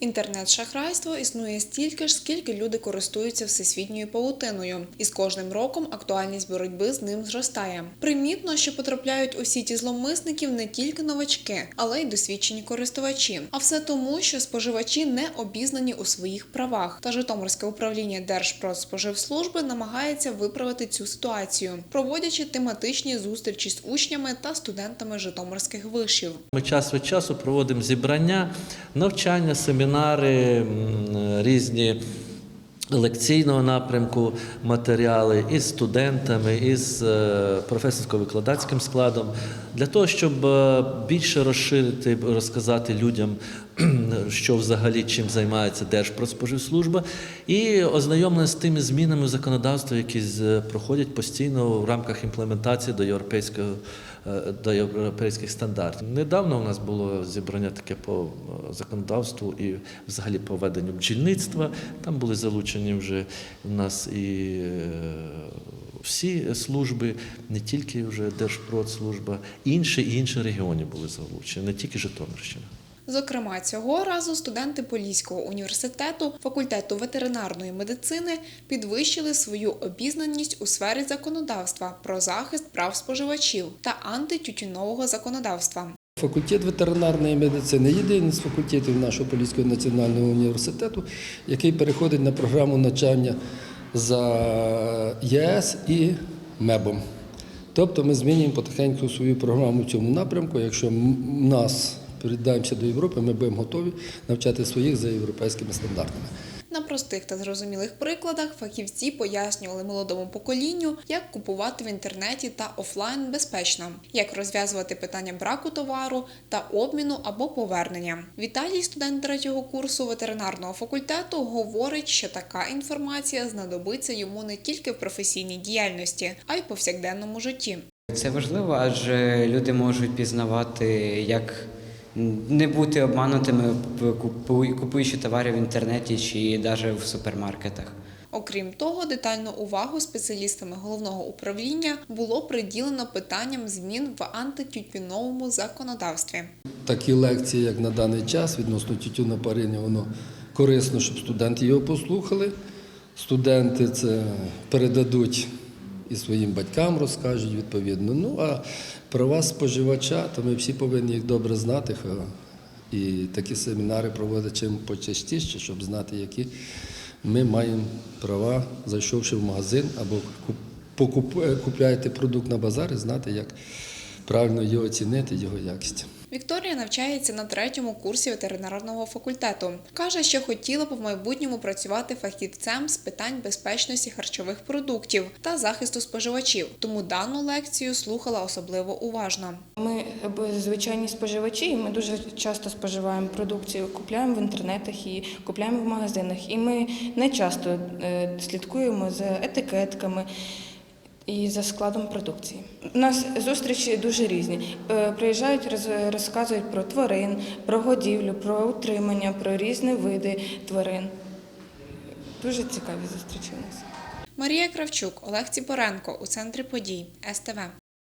Інтернет-шахрайство існує стільки ж, скільки люди користуються всесвітньою павутиною, і з кожним роком актуальність боротьби з ним зростає. Примітно, що потрапляють у сіті зловмисників не тільки новачки, але й досвідчені користувачі. А все тому, що споживачі не обізнані у своїх правах. Та Житомирське управління Держпродспоживслужби намагається виправити цю ситуацію, проводячи тематичні зустрічі з учнями та студентами житомирських вишів. Ми час від часу проводимо зібрання, навчання, семінари, м, різні лекційного напрямку матеріали із студентами, із е, професорсько-викладацьким складом, для того, щоб е, більше розширити, розказати людям, що взагалі чим займається Держпродспоживслужба, і ознайомлення з тими змінами в законодавства, які проходять постійно в рамках імплементації до європейського е, до європейських стандартів. Недавно у нас було зібрання таке по е, законодавству і взагалі по веденню бджільництва. Там були залучені вже у нас і е, всі служби, не тільки вже Держпродслужба, інші і інші регіони були залучені, не тільки Житомирщина. Зокрема, цього разу студенти Поліського університету факультету ветеринарної медицини підвищили свою обізнаність у сфері законодавства про захист прав споживачів та антитютюнового законодавства. Факультет ветеринарної медицини єдиний з факультетів нашого Поліського національного університету, який переходить на програму навчання за ЄС і МЕБом. Тобто ми змінюємо потихеньку свою програму в цьому напрямку. Якщо нас передаємося до Європи, ми будемо готові навчати своїх за європейськими стандартами. На простих та зрозумілих прикладах фахівці пояснювали молодому поколінню, як купувати в інтернеті та офлайн безпечно, як розв'язувати питання браку товару та обміну або повернення. Віталій, студент третього курсу ветеринарного факультету, говорить, що така інформація знадобиться йому не тільки в професійній діяльності, а й повсякденному житті. Це важливо, адже люди можуть пізнавати, як не бути обманутими, купуючи товари в інтернеті чи навіть в супермаркетах. Окрім того, детальну увагу спеціалістами головного управління було приділено питанням змін в антитютюновому законодавстві. Такі лекції, як на даний час, відносно тютюнопарення, воно корисно, щоб студенти його послухали. Студенти це передадуть і своїм батькам розкажуть відповідно. Ну а права споживача, то ми всі повинні їх добре знати. І такі семінари проводити чим почастіше, щоб знати, які ми маємо права, зайшовши в магазин або купляєте продукт на базарі, знати, як правильно його оцінити, його якість. Вікторія навчається на третьому курсі ветеринарного факультету. Каже, що хотіла б в майбутньому працювати фахівцем з питань безпечності харчових продуктів та захисту споживачів. Тому дану лекцію слухала особливо уважно. Ми звичайні споживачі, і ми дуже часто споживаємо продукцію, купляємо в інтернетах і купляємо в магазинах. І ми не часто е, слідкуємо за етикетками і за складом продукції. У нас зустрічі дуже різні. Е, Приїжджають, роз- розказують про тварин, про годівлю, про утримання, про різні види тварин. Дуже цікаві зустрічі у нас. Марія Кравчук, Олег Ціпоренко у центрі подій СТВ.